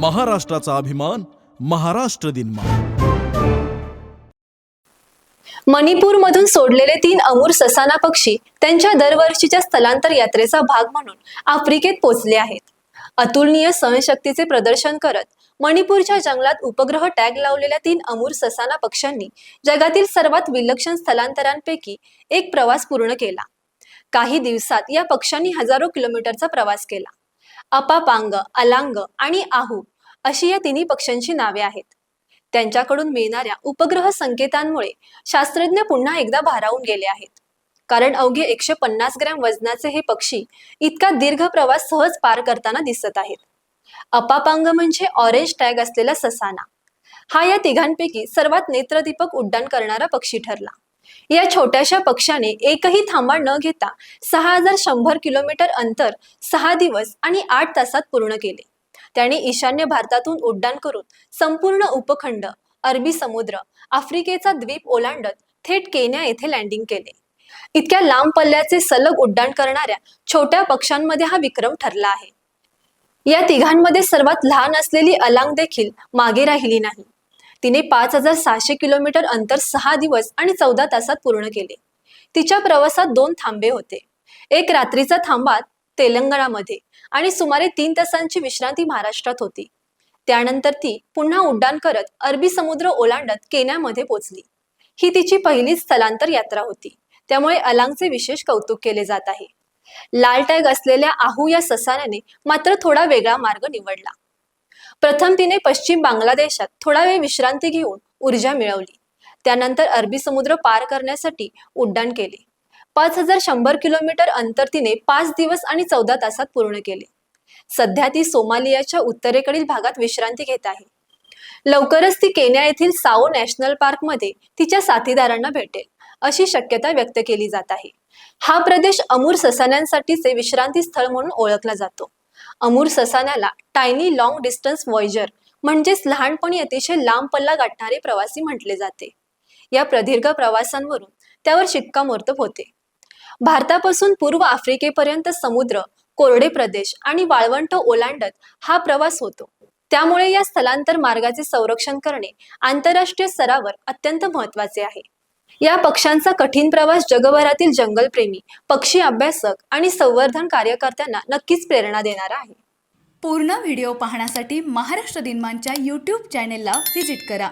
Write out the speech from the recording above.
महाराष्ट्राचा अभिमान महाराष्ट्र दिन मणिपूरमधून सोडलेले तीन अमूर ससाना पक्षी त्यांच्या दरवर्षीच्या स्थलांतर यात्रेचा भाग म्हणून आफ्रिकेत पोचले आहेत. अतुलनीय सहनशक्तीचे प्रदर्शन करत मणिपूरच्या जंगलात उपग्रह टॅग लावलेल्या तीन अमूर ससाना पक्ष्यांनी जगातील सर्वात विलक्षण स्थलांतरांपैकी एक प्रवास पूर्ण केला. काही दिवसात या पक्ष्यांनी हजारो किलोमीटरचा प्रवास केला. अपापांग अलांग आणि आहू अशी या तिन्ही पक्ष्यांची नावे आहेत. त्यांच्याकडून मिळणाऱ्या उपग्रह संकेतांमुळे शास्त्रज्ञ पुन्हा एकदा भारावून गेले आहेत. कारण अवघे एकशे पन्नास ग्रॅम वजनाचे हे पक्षी इतका दीर्घ प्रवास सहज पार करताना दिसत आहेत. अपापांग म्हणजे ऑरेंज टॅग असलेला ससाना. हा या तिघांपैकी सर्वात नेत्रदीपक उड्डाण करणारा पक्षी ठरला. या छोट्याशा पक्षाने एकही थांबा न घेता सहा हजार शंभर किलोमीटर अंतर सहा दिवस आणि आठ तासात पूर्ण केले. त्याने ईशान्य भारतातून उड्डाण करून संपूर्ण उपखंड अरबी समुद्र आफ्रिकेचा द्वीप ओलांडत थेट केन्या येथे लँडिंग केले. इतक्या लांब पल्ल्याचे सलग उड्डाण करणाऱ्या छोट्या पक्ष्यांमध्ये हा विक्रम ठरला आहे. या तिघांमध्ये सर्वात लहान असलेली अलांग देखील मागे राहिली नाही. तिने पाच हजार सहाशे किलोमीटर अंतर सहा दिवस आणि चौदा तासात पूर्ण केले. तिच्या प्रवासात दोन थांबे होते. एक रात्रीचा थांबा तेलंगणामध्ये आणि सुमारे तीन तासांची विश्रांती महाराष्ट्रात होती. त्यानंतर ती पुन्हा उड्डाण करत अरबी समुद्र ओलांडत केन्यामध्ये पोचली. ही तिची पहिलीच स्थलांतर यात्रा होती. त्यामुळे अलांगचे विशेष कौतुक केले जात आहे. लाल टॅग असलेल्या आहू या ससाऱ्याने मात्र थोडा वेगळा मार्ग निवडला. प्रथम तिने पश्चिम बांगलादेशात थोडा वेळ विश्रांती घेऊन ऊर्जा मिळवली. त्यानंतर अरबी समुद्र पार करण्यासाठी उड्डाण केले. पाच हजार शंभर किलोमीटर अंतर तिने पाच दिवस आणि चौदा तासात पूर्ण केले. सध्या ती सोमालियाच्या उत्तरेकडील भागात विश्रांती घेत आहे. लवकरच ती केन्या येथील साओ नॅशनल पार्कमध्ये तिच्या साथीदारांना भेटेल अशी शक्यता व्यक्त केली जात आहे. हा प्रदेश अमूर ससाण्यांसाठीचे विश्रांती स्थळ म्हणून ओळखला जातो. अमूर ससाण्याला टायनी लॉंग डिस्टन्स वॉयजर म्हणजेच लहानपणी अतिशय लांब पल्ला गाठणारे प्रवासी म्हटले जाते. या प्रदीर्घ प्रवासांवरून त्यावर शिक्कामोर्तब होते. भारतापासून पूर्व आफ्रिकेपर्यंत समुद्र कोरडे प्रदेश आणि वाळवंट ओलांडत हा प्रवास होतो. त्यामुळे या स्थलांतर मार्गाचे संरक्षण करणे आंतरराष्ट्रीय स्तरावर अत्यंत महत्त्वाचे आहे. या पक्ष्यांचा कठीण प्रवास जगभरातील जंगलप्रेमी पक्षी अभ्यासक आणि संवर्धन कार्यकर्त्यांना नक्कीच प्रेरणा देणारा आहे. पूर्ण व्हिडिओ पाहण्यासाठी महाराष्ट्र दिनमानच्या यूट्यूब चॅनेलला व्हिजिट करा.